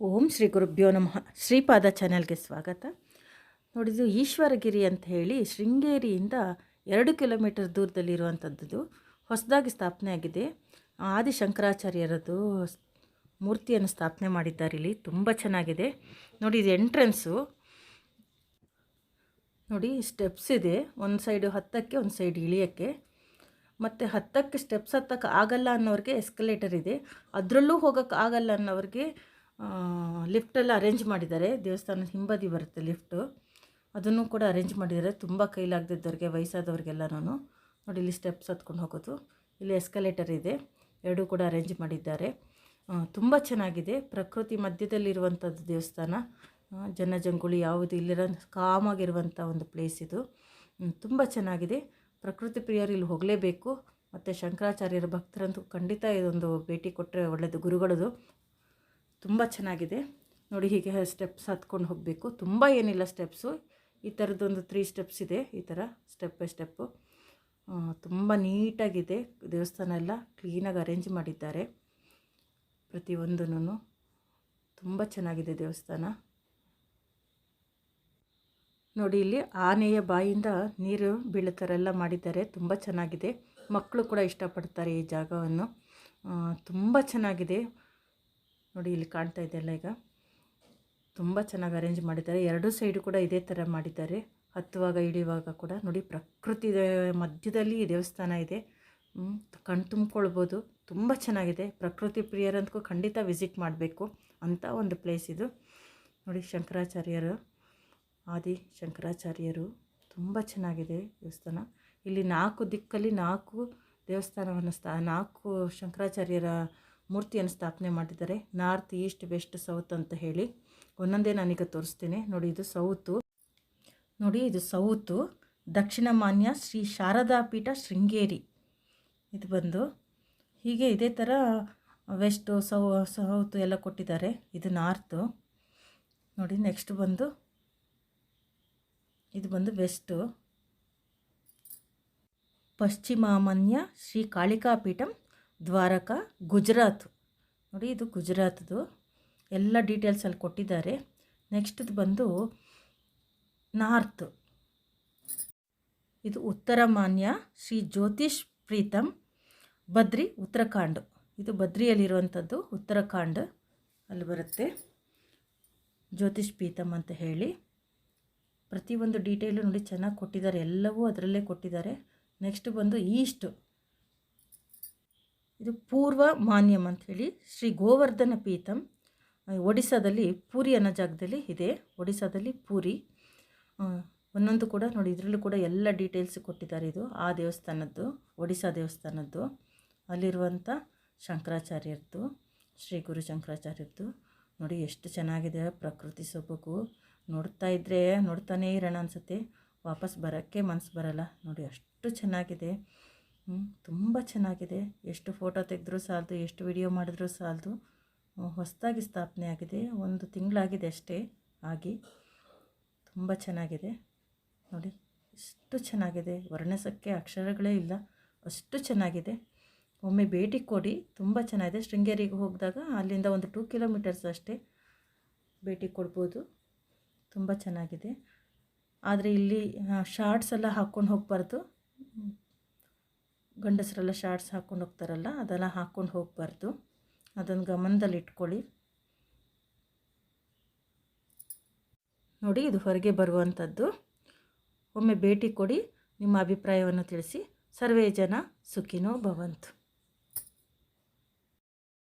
ಓಂ ಶ್ರೀ ಗುರುಭ್ಯೋ ನಮಃ. ಶ್ರೀಪಾದ ಚಾನೆಲ್ಗೆ ಸ್ವಾಗತ. ನೋಡಿದ್ದು ಈಶ್ವರಗಿರಿ ಅಂತ ಹೇಳಿ ಶೃಂಗೇರಿಯಿಂದ ಎರಡು ಕಿಲೋಮೀಟರ್ ದೂರದಲ್ಲಿರುವಂಥದ್ದು ಹೊಸದಾಗಿ ಸ್ಥಾಪನೆ ಆಗಿದೆ. ಆದಿಶಂಕರಾಚಾರ್ಯರದ್ದು ಮೂರ್ತಿಯನ್ನು ಸ್ಥಾಪನೆ ಮಾಡಿದ್ದಾರೆ ಇಲ್ಲಿ. ತುಂಬ ಚೆನ್ನಾಗಿದೆ. ನೋಡಿ, ಇದು ಎಂಟ್ರೆನ್ಸು. ನೋಡಿ, ಸ್ಟೆಪ್ಸ್ ಇದೆ. ಒಂದು ಸೈಡು ಹತ್ತಕ್ಕೆ, ಒಂದು ಸೈಡ್ ಇಳಿಯೋಕ್ಕೆ. ಮತ್ತು ಹತ್ತಕ್ಕೆ, ಸ್ಟೆಪ್ಸ್ ಹತ್ತಕ್ಕೆ ಆಗಲ್ಲ ಅನ್ನೋರಿಗೆ ಎಸ್ಕಲೇಟರ್ ಇದೆ. ಅದರಲ್ಲೂ ಹೋಗೋಕ್ಕೆ ಆಗಲ್ಲ ಅನ್ನೋರಿಗೆ ಲಿಫ್ಟೆಲ್ಲ ಅರೇಂಜ್ ಮಾಡಿದ್ದಾರೆ. ದೇವಸ್ಥಾನದ ಹಿಂಬದಿ ಬರುತ್ತೆ ಲಿಫ್ಟು. ಅದನ್ನು ಕೂಡ ಅರೇಂಜ್ ಮಾಡಿದ್ದಾರೆ. ತುಂಬ ಕೈಲಾಗದಿದ್ದವ್ರಿಗೆ ವಯಸ್ಸಾದವ್ರಿಗೆಲ್ಲನೂ ನೋಡಿ, ಇಲ್ಲಿ ಸ್ಟೆಪ್ಸ್ ಹತ್ಕೊಂಡು ಹೋಗೋದು. ಇಲ್ಲಿ ಎಸ್ಕಲೇಟರ್ ಇದೆ. ಎರಡೂ ಕೂಡ ಅರೇಂಜ್ ಮಾಡಿದ್ದಾರೆ. ತುಂಬ ಚೆನ್ನಾಗಿದೆ. ಪ್ರಕೃತಿ ಮಧ್ಯದಲ್ಲಿರುವಂಥದ್ದು ದೇವಸ್ಥಾನ. ಜನಜಂಗುಳಿ ಯಾವುದು ಇಲ್ಲಿರೋ ಕಾಮಾಗಿರುವಂಥ ಒಂದು ಪ್ಲೇಸ್ ಇದು. ತುಂಬ ಚೆನ್ನಾಗಿದೆ. ಪ್ರಕೃತಿ ಪ್ರಿಯರು ಇಲ್ಲಿ ಹೋಗಲೇಬೇಕು. ಮತ್ತು ಶಂಕರಾಚಾರ್ಯರ ಭಕ್ತರಂತೂ ಖಂಡಿತ ಇದೊಂದು ಭೇಟಿ ಕೊಟ್ಟರೆ ಒಳ್ಳೆಯದು ಗುರುಗಳದು. ತುಂಬ ಚೆನ್ನಾಗಿದೆ. ನೋಡಿ ಹೀಗೆ ಸ್ಟೆಪ್ಸ್ ಹತ್ಕೊಂಡು ಹೋಗಬೇಕು. ತುಂಬ ಏನಿಲ್ಲ ಸ್ಟೆಪ್ಸು ಈ ಥರದ್ದೊಂದು ತ್ರೀ ಸ್ಟೆಪ್ಸ್ ಇದೆ. ಈ ಥರ ಸ್ಟೆಪ್ ಬೈ ಸ್ಟೆಪ್ಪು ತುಂಬ ನೀಟಾಗಿದೆ. ದೇವಸ್ಥಾನ ಎಲ್ಲ ಕ್ಲೀನಾಗಿ ಅರೇಂಜ್ ಮಾಡಿದ್ದಾರೆ. ಪ್ರತಿಯೊಂದೂ ತುಂಬ ಚೆನ್ನಾಗಿದೆ ದೇವಸ್ಥಾನ. ನೋಡಿ ಇಲ್ಲಿ ಆನೆಯ ಬಾಯಿಂದ ನೀರು ಬೀಳೋ ಮಾಡಿದ್ದಾರೆ. ತುಂಬ ಚೆನ್ನಾಗಿದೆ. ಮಕ್ಕಳು ಕೂಡ ಇಷ್ಟಪಡ್ತಾರೆ ಈ ಜಾಗವನ್ನು. ತುಂಬ ಚೆನ್ನಾಗಿದೆ. ನೋಡಿ ಇಲ್ಲಿ ಕಾಣ್ತಾ ಇದೆಯಲ್ಲ ಈಗ. ತುಂಬ ಚೆನ್ನಾಗಿ ಅರೇಂಜ್ ಮಾಡಿದ್ದಾರೆ. ಎರಡೂ ಸೈಡು ಕೂಡ ಇದೇ ಥರ ಮಾಡಿದ್ದಾರೆ. ಹತ್ತುವಾಗ ಇಳಿಯುವಾಗ ಕೂಡ. ನೋಡಿ ಪ್ರಕೃತಿ ಮಧ್ಯದಲ್ಲಿ ದೇವಸ್ಥಾನ ಇದೆ. ಕಣ್ ತುಂಬ್ಕೊಳ್ಬೋದು. ತುಂಬ ಚೆನ್ನಾಗಿದೆ. ಪ್ರಕೃತಿ ಪ್ರಿಯರಂತೂ ಖಂಡಿತ ವಿಸಿಟ್ ಮಾಡಬೇಕು ಅಂತ ಒಂದು ಪ್ಲೇಸ್ ಇದು. ನೋಡಿ ಶಂಕರಾಚಾರ್ಯರು, ಆದಿ ಶಂಕರಾಚಾರ್ಯರು, ತುಂಬ ಚೆನ್ನಾಗಿದೆ ದೇವಸ್ಥಾನ. ಇಲ್ಲಿ ನಾಲ್ಕು ದಿಕ್ಕಲ್ಲಿ ನಾಲ್ಕು ದೇವಸ್ಥಾನವನ್ನು ಸ್ಥಾ, ನಾಲ್ಕು ಶಂಕರಾಚಾರ್ಯರ ಮೂರ್ತಿಯನ್ನು ಸ್ಥಾಪನೆ ಮಾಡಿದ್ದಾರೆ. ನಾರ್ತ್, ಈಸ್ಟ್, ವೆಸ್ಟ್, ಸೌತ್ ಅಂತ ಹೇಳಿ. ಒಂದೊಂದೇ ನಾನೀಗ ತೋರಿಸ್ತೀನಿ. ನೋಡಿ, ಇದು ಸೌತು. ನೋಡಿ, ಇದು ಸೌತು. ದಕ್ಷಿಣ ಮಾನ್ಯ ಶ್ರೀ ಶಾರದಾ ಪೀಠ ಶೃಂಗೇರಿ. ಇದು ಬಂದು ಹೀಗೆ ಇದೇ ಥರ ವೆಸ್ಟು, ಸೌ, ಸೌತು ಎಲ್ಲ ಕೊಟ್ಟಿದ್ದಾರೆ. ಇದು ನಾರ್ತು. ನೋಡಿ, ನೆಕ್ಸ್ಟ್ ಬಂದು ಇದು ಬಂದು ವೆಸ್ಟು. ಪಶ್ಚಿಮಾಮನ್ಯ ಶ್ರೀ ಕಾಳಿಕಾ ಕಾಳಿಕಾಪೀಠಂ ದ್ವಾರಕ ಗುಜರಾತ್. ನೋಡಿ ಇದು ಗುಜರಾತ್ದು. ಎಲ್ಲ ಡೀಟೇಲ್ಸ್ ಅಲ್ಲಿ ಕೊಟ್ಟಿದ್ದಾರೆ. ನೆಕ್ಸ್ಟ್ದು ಬಂದು ನಾರ್ತ್. ಇದು ಉತ್ತರ ಮಾನ್ಯ ಶ್ರೀ ಜ್ಯೋತಿಷ್ ಪ್ರೀತಮ್ ಬದ್ರಿ ಉತ್ತರಾಖಂಡ್. ಇದು ಬದ್ರಿಯಲ್ಲಿರುವಂಥದ್ದು ಉತ್ತರಾಖಂಡ್ ಅಲ್ಲಿ ಬರುತ್ತೆ. ಜ್ಯೋತಿಷ್ ಪ್ರೀತಮ್ ಅಂತ ಹೇಳಿ. ಪ್ರತಿಯೊಂದು ಡೀಟೇಲು ನೋಡಿ ಚೆನ್ನಾಗಿ ಕೊಟ್ಟಿದ್ದಾರೆ. ಎಲ್ಲವೂ ಅದರಲ್ಲೇ ಕೊಟ್ಟಿದ್ದಾರೆ. ನೆಕ್ಸ್ಟ್ ಬಂದು ಈಸ್ಟ್ ಇದು ಪೂರ್ವ ಮಾನ್ಯಂ ಅಂಥೇಳಿ ಶ್ರೀ ಗೋವರ್ಧನ ಪೀತಂ ಒಡಿಸ್ಸಾದಲ್ಲಿ ಪೂರಿ ಅನ್ನೋ ಜಾಗದಲ್ಲಿ ಇದೆ. ಒಡಿಸ್ಸಾದಲ್ಲಿ ಪೂರಿ. ಒಂದೊಂದು ಕೂಡ ನೋಡಿ, ಇದರಲ್ಲೂ ಕೂಡ ಎಲ್ಲ ಡೀಟೇಲ್ಸ್ ಕೊಟ್ಟಿದ್ದಾರೆ ಇದು. ಆ ದೇವಸ್ಥಾನದ್ದು, ಒಡಿಸ್ಸಾ ದೇವಸ್ಥಾನದ್ದು, ಅಲ್ಲಿರುವಂಥ ಶಂಕರಾಚಾರ್ಯರದ್ದು, ಶ್ರೀ ಗುರು ಶಂಕರಾಚಾರ್ಯರದ್ದು. ನೋಡಿ, ಎಷ್ಟು ಚೆನ್ನಾಗಿದೆ ಪ್ರಕೃತಿ ಸೊಬಗು. ನೋಡ್ತಾ ಇದ್ದರೆ ನೋಡ್ತಾನೇ ಇರೋಣ ಅನಿಸುತ್ತೆ. ವಾಪಸ್ ಬರೋಕ್ಕೆ ಮನಸ್ಸು ಬರಲ್ಲ. ನೋಡಿ, ಅಷ್ಟು ಚೆನ್ನಾಗಿದೆ. ತುಂಬ ಚೆನ್ನಾಗಿದೆ. ಎಷ್ಟು ಫೋಟೋ ತೆಗೆದ್ರೂ ಸಾಲದು, ಎಷ್ಟು ವಿಡಿಯೋ ಮಾಡಿದ್ರೂ ಸಾಲದು. ಹೊಸದಾಗಿ ಸ್ಥಾಪನೆ ಆಗಿದೆ. ಒಂದು ತಿಂಗಳಾಗಿದೆ ಅಷ್ಟೇ ಆಗಿ. ತುಂಬ ಚೆನ್ನಾಗಿದೆ. ನೋಡಿ ಎಷ್ಟು ಚೆನ್ನಾಗಿದೆ. ವರ್ಣಸಕ್ಕೆ ಅಕ್ಷರಗಳೇ ಇಲ್ಲ. ಅಷ್ಟು ಚೆನ್ನಾಗಿದೆ. ಒಮ್ಮೆ ಭೇಟಿ ಕೊಡಿ. ತುಂಬ ಚೆನ್ನಾಗಿದೆ. ಶೃಂಗೇರಿಗೆ ಹೋಗಿದಾಗ ಅಲ್ಲಿಂದ ಒಂದು ಟೂ ಕಿಲೋಮೀಟರ್ಸ್ ಅಷ್ಟೇ ಭೇಟಿ ಕೊಡ್ಬೋದು. ತುಂಬ ಚೆನ್ನಾಗಿದೆ. ಆದರೆ ಇಲ್ಲಿ ಶಾರ್ಟ್ಸ್ ಎಲ್ಲ ಹಾಕ್ಕೊಂಡು ಹೋಗಬಾರ್ದು. ಗಂಡಸರೆಲ್ಲ ಶಾರ್ಟ್ಸ್ ಹಾಕ್ಕೊಂಡು ಹೋಗ್ತಾರಲ್ಲ, ಅದೆಲ್ಲ ಹಾಕ್ಕೊಂಡು ಹೋಗಬಾರ್ದು. ಅದನ್ನು ಗಮನದಲ್ಲಿ ಇಟ್ಕೊಳ್ಳಿ. ನೋಡಿ, ಇದು ಹೊರಗೆ ಬರುವಂಥದ್ದು ಒಮ್ಮೆ ಭೇಟಿ ಕೊಡಿ, ನಿಮ್ಮ ಅಭಿಪ್ರಾಯವನ್ನು ತಿಳಿಸಿ. ಸರ್ವೇ ಜನ ಸುಖಿನೋ ಭವಂತು.